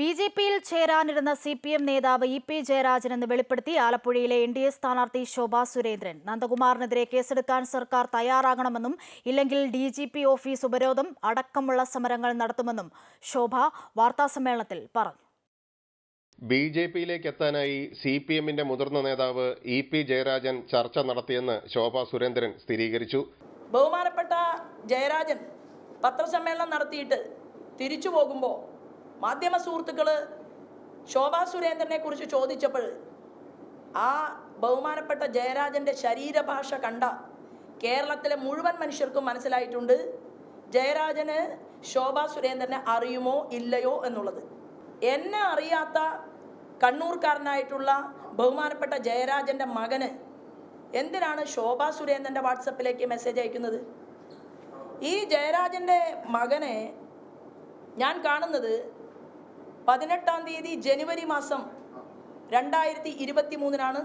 B J പിയിൽ ചേരാനിരുന്ന C P M നേതാവ് ഇ പി ജയരാജൻ എന്ന് വെളിപ്പെടുത്തി ആലപ്പുഴയിലെ എൻ ഡി എ സ്ഥാനാർത്ഥി ശോഭാ സുരേന്ദ്രൻ. നന്ദകുമാറിനെതിരെ കേസെടുക്കാൻ സർക്കാർ തയ്യാറാകണമെന്നും ഇല്ലെങ്കിൽ ഡി ജി പി ഓഫീസ് ഉപരോധം അടക്കമുള്ള സമരങ്ങൾ നടത്തുമെന്നും ശോഭ വാർത്താസമ്മേളനത്തിൽ പറഞ്ഞു. ബി ജെ പിയിലേക്ക് എത്താനായി സി പി എമ്മിന്റെ മുതിർന്ന നേതാവ് ഇ പി ജയരാജൻ ചർച്ച നടത്തിയെന്ന് ശോഭ സുരേന്ദ്രൻ സ്ഥിരീകരിച്ചു. ബഹുമാനപ്പെട്ട ജയരാജൻ പത്രസമ്മേളനം നടത്തിയിട്ട് തിരിച്ചു പോകുമ്പോൾ മാധ്യമ സുഹൃത്തുക്കൾ ശോഭാ സുരേന്ദ്രനെ കുറിച്ച് ചോദിച്ചപ്പോൾ ആ ബഹുമാനപ്പെട്ട ജയരാജന്റെ ശരീരഭാഷ കണ്ട കേരളത്തിലെ മുഴുവൻ മനുഷ്യർക്കും മനസ്സിലായിട്ടുണ്ട് ജയരാജന് ശോഭാ സുരേന്ദ്രനെ അറിയുമോ ഇല്ലയോ എന്നുള്ളത്. എന്നെ അറിയാത്ത കണ്ണൂർക്കാരനായിട്ടുള്ള ബഹുമാനപ്പെട്ട ജയരാജന്റെ മകന് എന്തിനാണ് ശോഭാ സുരേന്ദ്രന്റെ വാട്സപ്പിലേക്ക് മെസ്സേജ് അയക്കുന്നത്? ഈ ജയരാജന്റെ മകനെ ഞാൻ കാണുന്നത് പതിനെട്ടാം തീയതി ജനുവരി മാസം രണ്ടായിരത്തി ഇരുപത്തി മൂന്നിനാണ്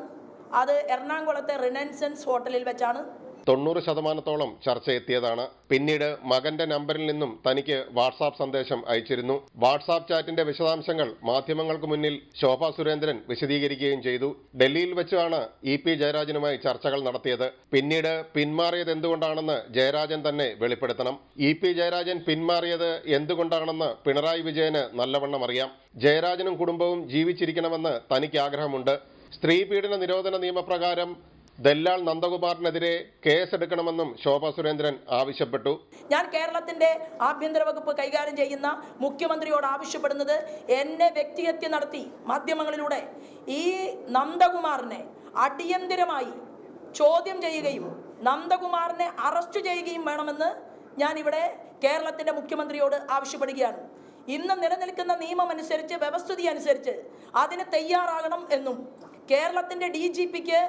അത് എറണാകുളത്തെ റിനൻസൻസ് ഹോട്ടലിൽ വെച്ചാണ്. തൊണ്ണൂറ് ശതമാനത്തോളം ചർച്ച എത്തിയതാണ് പിന്നീട് മകന്റെ നമ്പറിൽ നിന്നും തനിക്ക് വാട്സാപ്പ് സന്ദേശം അയച്ചിരുന്നു. വാട്സാപ്പ് ചാറ്റിന്റെ വിശദാംശങ്ങൾ മാധ്യമങ്ങൾക്ക് മുന്നിൽ ശോഭ സുരേന്ദ്രൻ വിശദീകരിക്കുകയും ചെയ്തു. ഡൽഹിയിൽ വെച്ചാണ് ഇ പി ജയരാജനുമായി ചർച്ചകൾ നടത്തിയത്. പിന്നീട് പിന്മാറിയത് എന്തുകൊണ്ടാണെന്ന് ജയരാജൻ തന്നെ വെളിപ്പെടുത്തണം. ഇ പി ജയരാജൻ പിന്മാറിയത് എന്തുകൊണ്ടാണെന്ന് പിണറായി വിജയന് നല്ലവണ്ണം അറിയാം. ജയരാജനും കുടുംബവും ജീവിച്ചിരിക്കണമെന്ന് തനിക്ക് ആഗ്രഹമുണ്ട് സ്ത്രീ പീഡന നിരോധന നിയമപ്രകാരം ദല്ലാൾ നന്ദകുമാറിനെതിരെ കേസെടുക്കണമെന്നും ശോഭ സുരേന്ദ്രൻ ആവശ്യപ്പെട്ടു. ഞാൻ കേരളത്തിന്റെ ആഭ്യന്തര വകുപ്പ് കൈകാര്യം ചെയ്യുന്ന മുഖ്യമന്ത്രിയോട് ആവശ്യപ്പെടുന്നത് എന്നെ വ്യക്തിഹത്യ നടത്തി മാധ്യമങ്ങളിലൂടെ ഈ നന്ദകുമാറിനെ അടിയന്തിരമായി ചോദ്യം ചെയ്യുകയും നന്ദകുമാറിനെ അറസ്റ്റ് ചെയ്യുകയും വേണമെന്ന് ഞാൻ ഇവിടെ കേരളത്തിന്റെ മുഖ്യമന്ത്രിയോട് ആവശ്യപ്പെടുകയാണ്. ഇന്ന് നിലനിൽക്കുന്ന നിയമം അനുസരിച്ച് വ്യവസ്ഥിതി അനുസരിച്ച് അതിന് തയ്യാറാകണം എന്നും കേരളത്തിന്റെ ഡി ജി പിക്ക്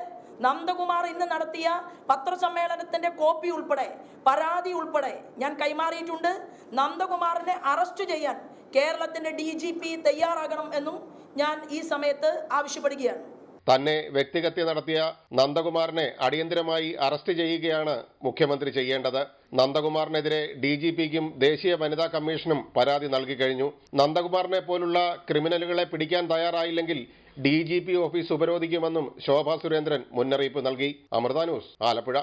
നന്ദകുമാർ ഇന്ന് നടത്തിയ പത്രസമ്മേളനത്തിന്റെ കോപ്പി ഉൾപ്പെടെ പരാതി ഉൾപ്പെടെ ഞാൻ കൈമാറിയിട്ടുണ്ട്. നന്ദകുമാറിനെ അറസ്റ്റ് ചെയ്യാൻ കേരളത്തിന്റെ ഡി തയ്യാറാകണം എന്നും ഞാൻ ഈ സമയത്ത് ആവശ്യപ്പെടുകയാണ്. തന്നെ വ്യക്തിഹത്യ നടത്തിയ നന്ദകുമാറിനെ അടിയന്തരമായി അറസ്റ്റ് ചെയ്യുകയാണ് മുഖ്യമന്ത്രി ചെയ്യേണ്ടത്. നന്ദകുമാറിനെതിരെ ഡി ജി പിക്കും ദേശീയ വനിതാ കമ്മീഷനും പരാതി നൽകി കഴിഞ്ഞു. നന്ദകുമാറിനെ പോലുള്ള ക്രിമിനലുകളെ പിടിക്കാൻ തയ്യാറായില്ലെങ്കിൽ ഡി ജി പി ഓഫീസ് ഉപരോധിക്കുമെന്നും ശോഭാ സുരേന്ദ്രൻ മുന്നറിയിപ്പ് നൽകി. അമൃത ന്യൂസ് ആലപ്പുഴ.